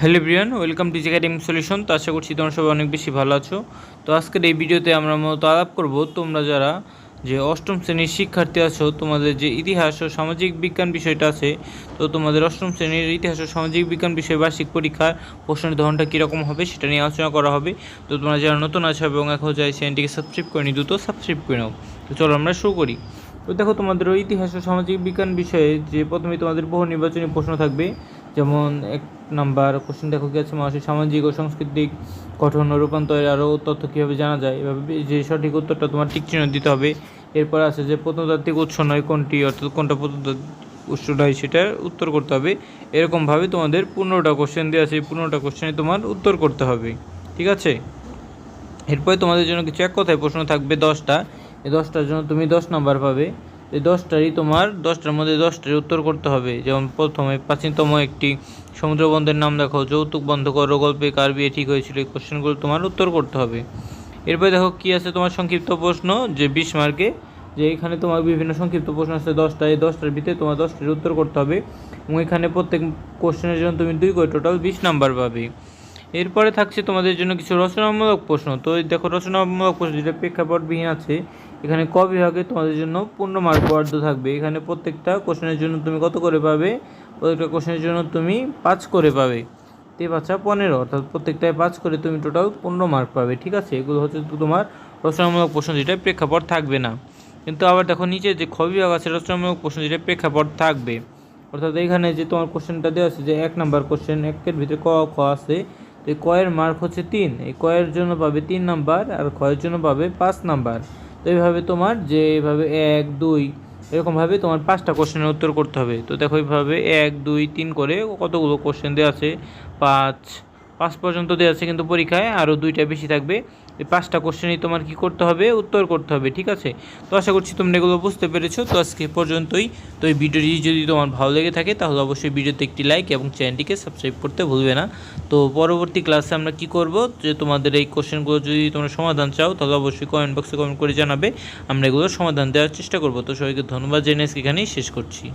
Hello Brian welcome to academic solution. তো আশা করছি তোমরা সবাই অনেক বেশি ভালো আছো। তো আজকের এই ভিডিওতে আমরা মূলত আলাপ করব, তোমরা যারা যে অষ্টম শ্রেণির শিক্ষার্থী আছো, তোমাদের যে ইতিহাস ও সামাজিক বিজ্ঞান বিষয়টা আছে, তো তোমাদের অষ্টম শ্রেণির ইতিহাস ও সামাজিক বিজ্ঞান বিষয়ে বার্ষিক পরীক্ষার প্রশ্নের ধরনটা কীরকম হবে, সেটা নিয়ে আলোচনা করা হবে। তো তোমরা যারা নতুন আছো এবং এখন যাই চ্যানেলটিকে সাবস্ক্রাইব করে নি দ্রুত সাবস্ক্রাইব করে নাও। তো চলো আমরা শুরু করি। তো দেখো তোমাদের ওই ইতিহাস ও সামাজিক বিজ্ঞান বিষয়ে যে প্রথমে তোমাদের বহু নির্বাচনী প্রশ্ন থাকবে যেমন এক নাম্বার কোশ্চেন দেখো কি আছে মানুষের সামাজিক ও সাংস্কৃতিক গঠন ও রূপান্তরের আরও তথ্য কীভাবে জানা যায়? এভাবে যে সঠিক উত্তরটা তোমার ঠিক চিহ্ন দিতে হবে। এরপর আছে যে প্রত্নতাত্ত্বিক উৎস নয় কোনটি, অর্থাৎ কোনটা প্রত্নতাত্ত্বিক উৎস নয় সেটার উত্তর করতে হবে। এরকমভাবে তোমাদের পনেরোটা কোশ্চেন দেওয়া আছে পনেরোটা কোশ্চেনে তোমার উত্তর করতে হবে। ঠিক আছে? এরপরে তোমাদের জন্য কিছু এক কথায় প্রশ্ন থাকবে দশটা। এই দশটার জন্য তুমি দশ নাম্বার পাবে। এই দশটারই তোমার, দশটার মধ্যে দশটার উত্তর করতে হবে। যেমন প্রথমে প্রাচীনতম একটি সমুদ্র বন্দরের নাম দেখো, যৌতুক বন্ধ করো, গল্পে কার বিয়ে ঠিক হয়েছিল, এই কোশ্চেনগুলো তোমার উত্তর করতে হবে। এরপরে দেখো কি আছে তোমার সংক্ষিপ্ত প্রশ্ন, যে বিশ মার্কে, যে এখানে তোমার বিভিন্ন সংক্ষিপ্ত প্রশ্ন আছে, দশটা, এই দশটার ভিতরে তোমার দশটার উত্তর করতে হবে। এবং এখানে প্রত্যেক কোশ্চেনের জন্য তুমি দুই করে টোটাল বিশ নাম্বার পাবে। এরপরে থাকছে তোমাদের জন্য কিছু রচনামূলক প্রশ্ন। তো দেখো রচনামূলক প্রশ্ন, যেটা প্রেক্ষাপটবিহীন আছে এখানে ক বিভাগে তোমাদের জন্য পূর্ণ মার্ক বরাদ্দ থাকবে। এখানে প্রত্যেকটা কোশ্চেনের জন্য তুমি কত করে পাবে? প্রত্যেকটা কোশ্চেনের জন্য তুমি পাঁচ করে পাবে। তে পাঁচা পনেরো, অর্থাৎ প্রত্যেকটায় পাঁচ করে তুমি টোটাল পনেরো মার্ক পাবে, ঠিক আছে? এগুলো হচ্ছে তোমার রচনামূলক প্রশ্ন যেটা প্রেক্ষাপট থাকবে না। কিন্তু আবার দেখো নিচে যে খ বিভাগ আছে, রচনামূলক প্রশ্ন যেটা প্রেক্ষাপট থাকবে। অর্থাৎ এখানে যে তোমার কোশ্চেনটা দেওয়া আছে যে এক নাম্বার কোশ্চেন একের ভিতরে ক, খ আছে। তো এই কয়ের মার্ক হচ্ছে তিন। এই কয়ের জন্য পাবে তিন নাম্বার আর ক্ষয়ের জন্য পাবে পাঁচ নাম্বার। তো এইভাবে তোমার যে এইভাবে এক, দুই, এরকমভাবে তোমার পাঁচটা কোশ্চেনের উত্তর করতে হবে। তো দেখো এইভাবে এক, দুই, তিন করে কতগুলো কোশ্চেন দেওয়া আছে? পাঁচ পাঁচ পর্যন্ত দেওয়া আছে কিন্তু পরীক্ষায় আরও দুইটা বেশি থাকবে। এই পাঁচটা কোশ্চেনই তোমার কি করতে হবে? উত্তর করতে হবে, ঠিক আছে? তো আশা করছি তোমরা এগুলো বুঝতে পেরেছ। তো আজকে পর্যন্তই। তো এই ভিডিওটি যদি তোমার ভালো লেগে থাকে, তাহলে অবশ্যই ভিডিওতে একটি লাইক এবং চ্যানেলটিকে সাবস্ক্রাইব করতে ভুলবে না। তো পরবর্তী ক্লাসে আমরা কি করব? যে তোমাদের এই কোশ্চেনগুলো যদি তোমরা সমাধান চাও, তাহলে অবশ্যই কমেন্ট বক্সে কমেন্ট করে জানাবে। আমরা এগুলোর সমাধান দেওয়ার চেষ্টা করব। তো সবাইকে ধন্যবাদ জেনে এখানেই শেষ করছি।